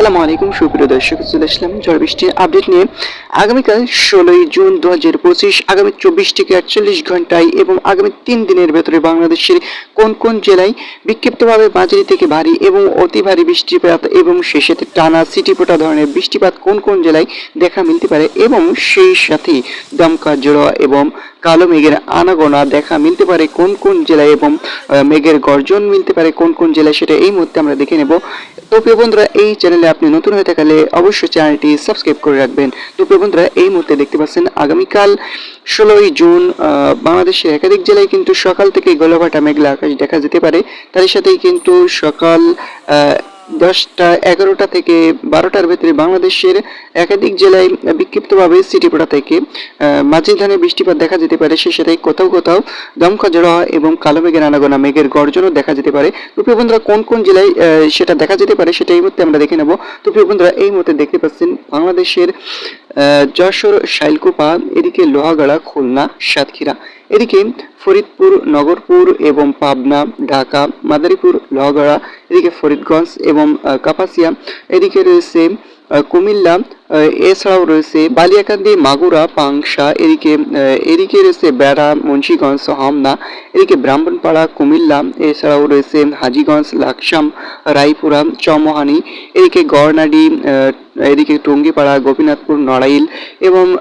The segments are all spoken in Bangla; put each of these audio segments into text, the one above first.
আসসালামু আলাইকুম, সুপ্রিয় দর্শক, চলে আসলাম ঝড় বৃষ্টির আপডেট নিয়ে। আগামীকাল ষোলোই জুন দু হাজার পঁচিশ, আগামী চব্বিশ থেকে আটচল্লিশ ঘন্টায় এবং আগামী তিন দিনের ভেতরে বাংলাদেশের কোন কোন জেলায় বিক্ষিপ্তভাবে মাঝারি থেকে ভারী এবং অতি ভারী বৃষ্টিপাত এবং সেই সাথে টানা সিটিপোটা ধরনের বৃষ্টিপাত কোন কোন জেলায় দেখা মিলতে পারে এবং সেই সাথে দমকা জোড়া এবং কালো মেঘের আনাগোনা দেখা মিলতে পারে কোন কোন জেলায় এবং মেঘের গর্জন মিলতে পারে কোন কোন জেলায় সেটা এই মুহূর্তে আমরা দেখে নেব। তো প্রিয় বন্ধুরা, এই চ্যানেলে আপনি নতুন হয়ে থাকলে অবশ্যই চ্যানেলটি সাবস্ক্রাইব করে রাখবেন। তো প্রিয় বন্ধুরা, এই মুহূর্তে দেখতে পাচ্ছেন আগামীকাল ষোলোই জুন বাংলাদেশের একাধিক জেলায় কিন্তু সকাল থেকে গোলাভাটা মেঘলা আকাশ দেখা যেতে পারে। তার সাথেই কিন্তু সকাল দশটা, এগারোটা থেকে বারোটার ভেতরে বাংলাদেশের একাধিক জেলায় বিক্ষিপ্তভাবে সিটিপোড়া থেকে মাঝি ধানে বৃষ্টিপাত দেখা যেতে পারে, সে সাথে কোথাও কোথাও দমকা জড়া এবং কালো মেঘের আনাগোনা মেঘের গর্জনও দেখা যেতে পারে। তো প্রিয় বন্ধুরা, কোন কোন জেলায় সেটা দেখা যেতে পারে সেটা এই মুহূর্তে আমরা দেখে নেব। তো প্রিয় বন্ধুরা, এই মুহূর্তে দেখতে পাচ্ছেন বাংলাদেশের যশোর, শাইলকুপা, এদিকে লোহাগাড়া, খুলনা, সাতক্ষীরা। এদিকে ফরিদপুর, নগরপুর এবং পাবনা, ঢাকা, মাদারীপুর, লোহাগড়া, এদিকে ফরিদগঞ্জ এবং কাপাসিয়া, এদিকে রয়েছে কুমিল্লা এছাড়াও রয়েছে বালিয়াকান্দি, মাগুরা, পাংশা, এদিকে এদিকে রয়েছে বেড়া, মুন্সীগঞ্জ, হামনা, এদিকে ব্রাহ্মণপাড়া, কুমিল্লা, এছাড়াও রয়েছে হাজীগঞ্জ, লাকসাম, রায়পুরা, চমহানি, এদিকে গড়নাডি এদিকে টুঙ্গিপাড়া, গোপীনাথপুর, নড়াইল এবং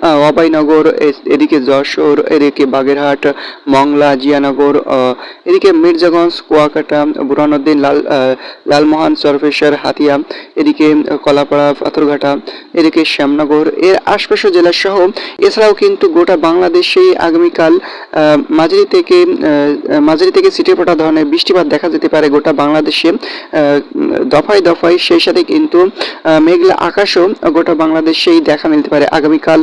এ- এদিকে যশোর, এদিকে বাগেরহাট, মংলা, জিয়ানগর এদিকে মির্জাগঞ্জ, কুয়াকাটা বুরহানুদ্দিন লাল লালমোহন সরফেশ্বর হাতিয়া, এদিকে কলাপাড়া, পাথরঘাটা, এদিকে শ্যামনগর, এর আশপাশ জেলা সহ এছাড়াও কিন্তু গোটা বাংলাদেশেই আগামীকাল মাঝারি থেকে মাঝারি থেকে ছিটেফোঁটা ধরনের বৃষ্টিপাত দেখা যেতে পারে গোটা বাংলাদেশে দফায় দফায় সেই সাথে কিন্তু মেঘলা আকাশও গোটা বাংলাদেশেই দেখা মিলতে পারে আগামীকাল।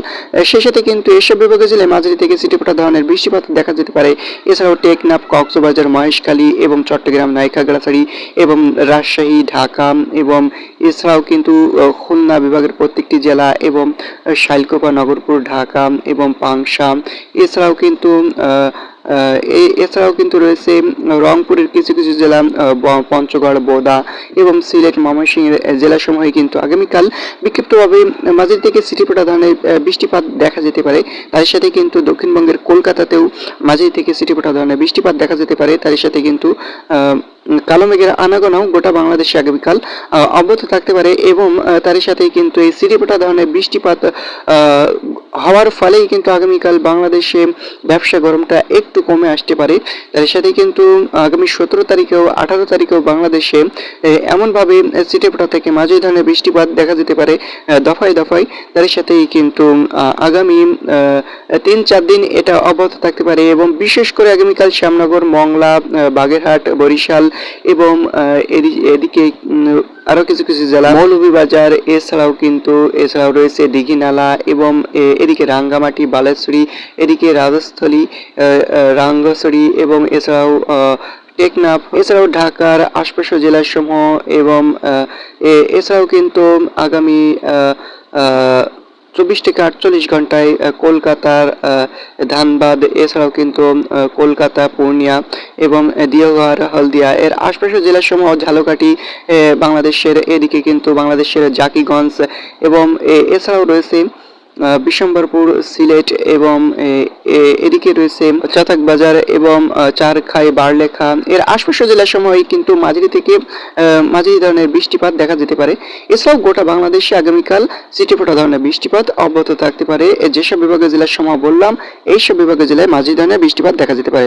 সেই সাথে কিন্তু এসব বিভাগের জেলায় মাঝারি থেকে ছিটেফোঁটা ধরনের বৃষ্টিপাত দেখা যেতে পারে। এছাড়াও টেকনাফ, কক্সবাজার, মহেশখালী এবং চট্টগ্রাম নায়িকাগাছাড়ি এবং রাজশাহী, ঢাকা এবং এছাড়াও কিন্তু খুলনা বিভাগের প্রত্যেকটি জেলা এবং শাইলকোপা, নগরপুর, ঢাকা এবং পাংশা। এছাড়াও কিন্তু এছাড়াও কিন্তু রয়েছে রংপুরের কিছু কিছু জেলা পঞ্চগড় বোদা এবং সিলেট ময়মনসিংহের আহ, জেলাসমূহে কিন্তু আগামীকাল বিক্ষিপ্তভাবে মাঝের থেকে সিটিপোটা ধরনের বৃষ্টিপাত দেখা যেতে পারে। তার সাথে কিন্তু দক্ষিণবঙ্গের কলকাতাতেও মাঝের থেকে সিটিপোটা ধরনের বৃষ্টিপাত দেখা যেতে পারে। তার সাথে কিন্তু কালো মেঘের আনাগোনাও গোটা বাংলাদেশে আগামীকাল অব্যাহত থাকতে পারে এবং তার সাথে কিন্তু এই সিটিপোটা ধরনের বৃষ্টিপাত হওয়ার ফলেই কিন্তু আগামীকাল বাংলাদেশে ব্যবসা গরমটা একটু কমে আসতে পারে। তার সাথে কিন্তু আগামী সতেরো তারিখেও আঠারো তারিখেও বাংলাদেশে এমনভাবে সিটেপটা থেকে মাঝে ধরনের বৃষ্টিপাত দেখা যেতে পারে দফায় দফায়। তার সাথেই কিন্তু আগামী তিন চার দিন এটা অব্যাহত থাকতে পারে এবং বিশেষ করে আগামীকাল শ্যামনগর, মংলা বাগেরহাট, বরিশাল এবং এদিকে আরও কিছু কিছু জেলা, মৌলভীবাজার, এছাড়াও কিন্তু, এছাড়াও রয়েছে দিঘিনালা এবং এদিকে রাঙ্গামাটি, বালেশ্বরী, এদিকে রাজস্থলী রাঙ্গছড়ি এবং এছাড়াও টেকনাফ, এছাড়াও ঢাকার আশপাশ জেলাসমূহ এবং এছাড়াও কিন্তু আগামী চব্বিশ থেকে আটচল্লিশ ঘন্টায় কলকাতার ধানবাদ, এছাড়াও কিন্তু কলকাতা, পূর্ণিয়া এবং দিওঘর হলদিয়া। এর আশপাশের জেলাসমূহ, ঝালকাঠি বাংলাদেশের, এদিকে কিন্তু বাংলাদেশের জাকিগঞ্জ এবং এছাড়াও রয়েছে আহ, বিশম্বরপুর সিলেট এবং এদিকে রয়েছে চাতাক বাজার এবং চারখাই বারলেখা। এর আশপাশের জেলাসমূহে কিন্তু মাঝারি থেকে মাঝারি ধরনের বৃষ্টিপাত দেখা যেতে পারে। এছাড়াও গোটা বাংলাদেশে আগামীকাল সিটিফোটা ধরনের বৃষ্টিপাত অব্যাহত থাকতে পারে। যেসব বিভাগের জেলার সময় বললাম এইসব বিভাগের জেলায় মাঝারি ধরনের বৃষ্টিপাত দেখা যেতে পারে।